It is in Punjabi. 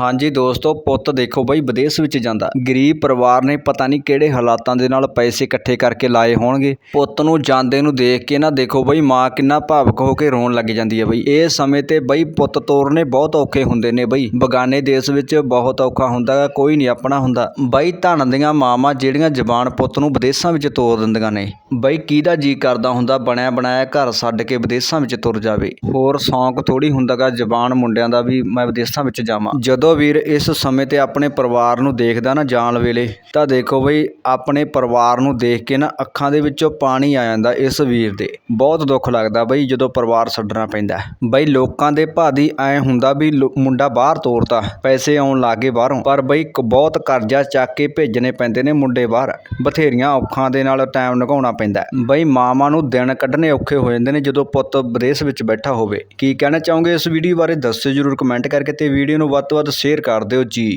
ਹਾਂਜੀ ਦੋਸਤੋ, ਪੁੱਤ ਦੇਖੋ ਬਈ, ਵਿਦੇਸ਼ ਵਿੱਚ ਜਾਂਦਾ। ਗਰੀਬ ਪਰਿਵਾਰ ਨੇ ਪਤਾ ਨਹੀਂ ਕਿਹੜੇ ਹਾਲਾਤਾਂ ਦੇ ਨਾਲ ਪੈਸੇ ਇਕੱਠੇ ਕਰਕੇ ਲਾਏ ਹੋਣਗੇ। ਪੁੱਤ ਨੂੰ ਜਾਂਦੇ ਨੂੰ ਦੇਖ ਕੇ ਨਾ ਦੇਖੋ ਬਈ, ਮਾਂ ਕਿੰਨਾ ਭਾਵਕ ਹੋ ਕੇ ਰੋਣ ਲੱਗ ਜਾਂਦੀ ਹੈ ਬਈ। ਇਹ ਸਮੇਂ ਤੇ ਬਈ, ਪੁੱਤ ਤੋਰਨੇ ਬਹੁਤ ਔਖੇ ਹੁੰਦੇ ਨੇ ਬਈ। ਬਗਾਨੇ ਦੇਸ਼ ਵਿੱਚ ਬਹੁਤ ਔਖਾ ਹੁੰਦਾ ਗਾ, ਕੋਈ ਨਹੀਂ ਆਪਣਾ ਹੁੰਦਾ। ਬਈ, ਧਨ ਦੀਆਂ ਮਾਵਾਂ ਜਿਹੜੀਆਂ ਜ਼ਬਾਨ ਪੁੱਤ ਨੂੰ ਵਿਦੇਸ਼ਾਂ ਵਿੱਚ ਤੋਰ ਦਿੰਦੀਆਂ ਨੇ। ਬਈ, ਕਿਹਦਾ ਜੀ ਕਰਦਾ ਹੁੰਦਾ ਬਣਿਆ ਬਣਾਇਆ ਘਰ ਛੱਡ ਕੇ ਵਿਦੇਸ਼ਾਂ ਵਿੱਚ ਤੁਰ ਜਾਵੇ। ਹੋਰ ਸ਼ੌਂਕ ਥੋੜੀ ਹੁੰਦਾਗਾ ਜ਼ਬਾਨ ਮੁੰਡਿਆਂ ਦਾ ਵੀ ਮੈਂ ਵਿਦੇਸ਼ਾਂ ਵਿੱਚ ਜਾਵਾਂ। ਜਦੋਂ ਵੀਰ ਇਸ ਸਮੇਂ ਤੇ ਆਪਣੇ ਪਰਿਵਾਰ ਨੂੰ ਦੇਖਦਾ ਨਾ ਜਾਣ ਵੇਲੇ, ਤਾਂ ਦੇਖੋ ਬਈ, ਆਪਣੇ ਪਰਿਵਾਰ ਨੂੰ ਦੇਖ ਕੇ ਨਾ ਅੱਖਾਂ ਦੇ ਵਿੱਚੋਂ ਪਾਣੀ ਆ ਜਾਂਦਾ ਇਸ ਵੀਰ ਦੇ। ਬਹੁਤ ਦੁੱਖ ਲੱਗਦਾ ਬਈ ਜਦੋਂ ਪਰਿਵਾਰ ਛੱਡਣਾ ਪੈਂਦਾ ਬਈ ਲੋਕਾਂ ਦੇ ਭਾਦੀ ਐ ਹੁੰਦਾ ਵੀ ਮੁੰਡਾ ਬਾਹਰ ਤੋਰਤਾ, ਪੈਸੇ ਆਉਣ ਲੱਗੇ ਬਾਹਰੋਂ। ਪਰ ਬਈ ਬਹੁਤ ਕਰਜ਼ਾ ਚੱਕ ਕੇ ਭੇਜਣੇ ਪੈਂਦੇ ਨੇ ਮੁੰਡੇ ਬਾਹਰ। ਬਥੇਰੀਆਂ ਔਖਾਂ ਦੇ ਨਾਲ ਟਾਈਮ ਲੰਘਾਉਣਾ ਪੈਂਦਾ ਬਈ ਮਾਵਾਂ ਨੂੰ ਦਿਨ ਕੱਢਣੇ ਔਖੇ ਹੋ ਜਾਂਦੇ ਨੇ ਜਦੋਂ ਪੁੱਤ ਵਿਦੇਸ਼ ਵਿੱਚ ਬੈਠਾ ਹੋਵੇ। ਕੀ ਕਹਿਣਾ ਚਾਹੋਗੇ ਇਸ ਵੀਡੀਓ ਬਾਰੇ? ਦੱਸਿਓ ਜਰੂਰ ਕਮੈਂਟ ਕਰਕੇ ਤੇ ਵੀਡੀਓ ਨੂੰ ਵੱਧ ਤੋਂ ਵੱਧ ਸ਼ੇਅਰ ਕਰ ਦਿਓ ਜੀ।